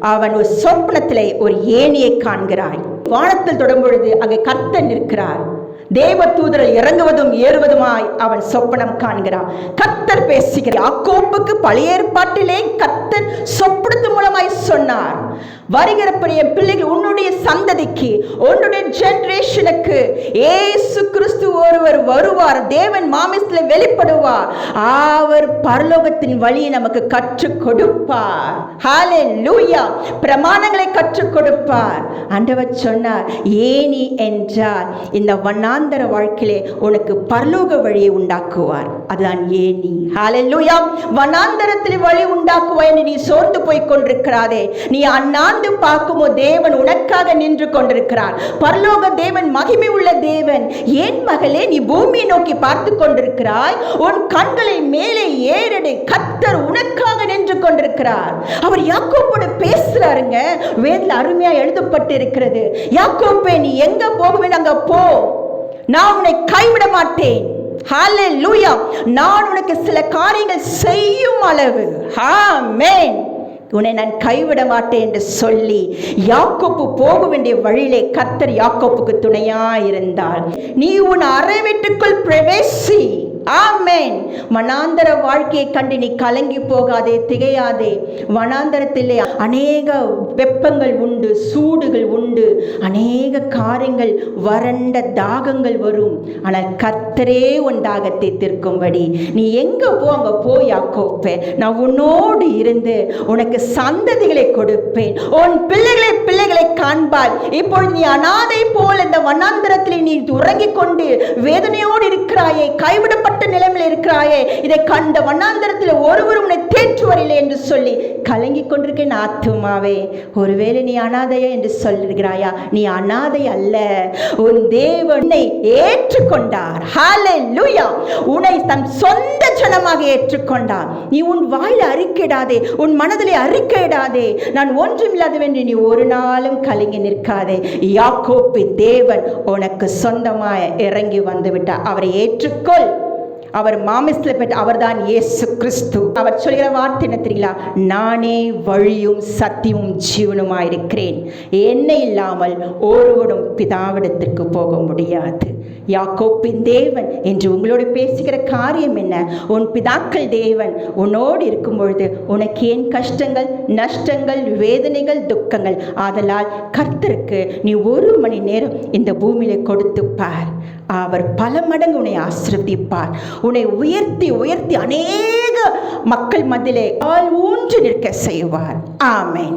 அவன் ஒரு சொப்னத்திலே ஒரு ஏணியை காண்கிறாய். வானத்தில் தொடும்பொழுது அங்கே கர்த்தர் நிற்கிறார். தேவ தூதரல் இறங்குவதும் ஏறுவதுமாய் அவன் சொப்பனம் காண்கிறான். கத்தர் பேசுகிறார். அக்கோப்புக்கு பழைய ஏற்பாட்டிலே கத்தர் சொப்பனத்து மூலமாய் சொன்னார். வருகிற பிள்ளைகள் உன்னுடைய சந்ததிக்கு உன்னுடைய ஜெனரேஷனுக்கு ஏசு கிறிஸ்து ஒருவர் வருவார் தேவன் மாமிசத்தில் வெளிப்படுவார். அவர் பரலோகத்தின் வழியை நமக்கு கற்றுக் கொடுப்பார். ஹாலே லூயா பிரமாணங்களை கற்றுக் கொடுப்பார். ஆண்டவர் சொன்னார் ஏனி என்றார் இந்த வண்ணாந்தர வாழ்க்கையிலே உனக்கு பரலோக வழியை உண்டாக்குவார். அதுதான் ஏனி ஹாலே லூயா வண்ணாந்தரத்தில் வழி உண்டாக்குவாய் என்று நீ சோர்ந்து போய் கொண்டிருக்கிறாதே. நீ அண்ணாந்து பார்க்குமோ தேவன் உனக்காக நின்று கொண்டிருக்கிறார். பரலோக தேவன் மகிமை உள்ள தேவன். ஏன் மகளே நீ பூமியை நோக்கி பார்த்து கொண்டிருக்கிறாய்? உன் கண்களை மேலே ஏறடை. கத்தர் உனக்காக நின்று கொண்டிருக்கிறார். அவர் யாக்கோப்போடு பேசுறாருங்க. வேதில் அருமையா எழுதப்பட்டு இருக்கிறது யாக்கோப்பே நீ எங்க போகுவேன்? அங்க போ. நான் உன்னை கைவிட மாட்டேன். ஹalleluya நான் உனக்கு சில காரியங்கள் செய்யும் அளவு. ஆமென் உன்னை நான் கைவிட மாட்டேன் என்று சொல்லி யாக்கோப்பு போக வேண்டிய வழியிலே கத்தர் யாக்கோப்புக்கு துணையா இருந்தால் நீ உன் அறை வீட்டுக்குள் பிரவேசி. ஆமேன். வனாந்தர வாழ்க்கையை கண்டு நீ கலங்கி போகாதே திகையாதே. வனாந்தரத்திலே அநேக வெப்பங்கள் உண்டு சூடுகள் உண்டு. அநேக காரியங்கள் வறண்ட தாகங்கள் வரும். ஆனால் கத்தரே உன் தாகத்தை தீர்க்கும்படி. நீ எங்க போ அங்க போயாக்கோப்பே நான் உன்னோடு இருந்து உனக்கு சந்ததிகளை கொடுப்பேன். உன் பிள்ளைகளை பிள்ளைகளை காண்பாய். இப்பொழுது நீ அனாதை போல் இந்த வண்ணாந்திரத்தில் நீ உறங்கிக் கொண்டு வேதனையோடு இருக்கிறாயே கைவிடப்பட்ட நிலைமையில் இருக்கிறாயே இதை கண்ட வண்ணாந்திரத்தில் ஒருவரும் உன்னை தேற்றுவரில்லை என்று சொல்லி கலங்கிக் கொண்டிருக்கேன் ஆத்துமாவே. ஒருவேளை நீ அனாதையா என்று சொல்லுகிறாயா? நீ அனாதை அல்ல. உன் தேவனை ஏற்றுக்கொண்டார். ஹalleluya உன்னை தன் சொந்த ஜனமாக ஏற்றுக்கொண்டார். நீ உன் வாயில் அறிக்கையிடாதே உன் மனதிலே அறிக்கையிடாதே நான் ஒன்றும் இல்லாதவென்று நீ ஒரு நாளும் கலங்கி நிற்காதே. யாக்கோப்பி தேவன் உனக்கு சொந்தமாக இறங்கி வந்துவிட்டார். அவரை ஏற்றுக்கொள். அவர் மாமிசத்தில் பெற்ற அவர்தான் இயேசு கிறிஸ்து. அவர் சொல்கிற வார்த்தை என்ன தெரியுங்களா? நானே வழியும் சத்தியமும் ஜீவனுமாய் இருக்கிறேன் என்னை இல்லாமல் ஒருவனும் பிதாவிடத்திற்கு போக முடியாது. யாக்கோப்பின் தேவன் என்று உங்களோடு பேசுகிற காரியம் என்ன? உன் பிதாக்கள் தேவன் உன்னோடு இருக்கும் பொழுது உனக்கு ஏன் கஷ்டங்கள் நஷ்டங்கள் வேதனைகள் துக்கங்கள்? ஆதலால் கர்த்தருக்கு நீ ஒரு மணி நேரம் இந்த பூமியில கொடுத்து பார் அவர் பல மடங்கு உன்னை ஆசிர்வதிப்பார். உன்னை உயர்த்தி உயர்த்தி அநேக மக்கள் மத்தியிலே ஆள் ஊன்று நிற்க செய்வார். ஆமேன்.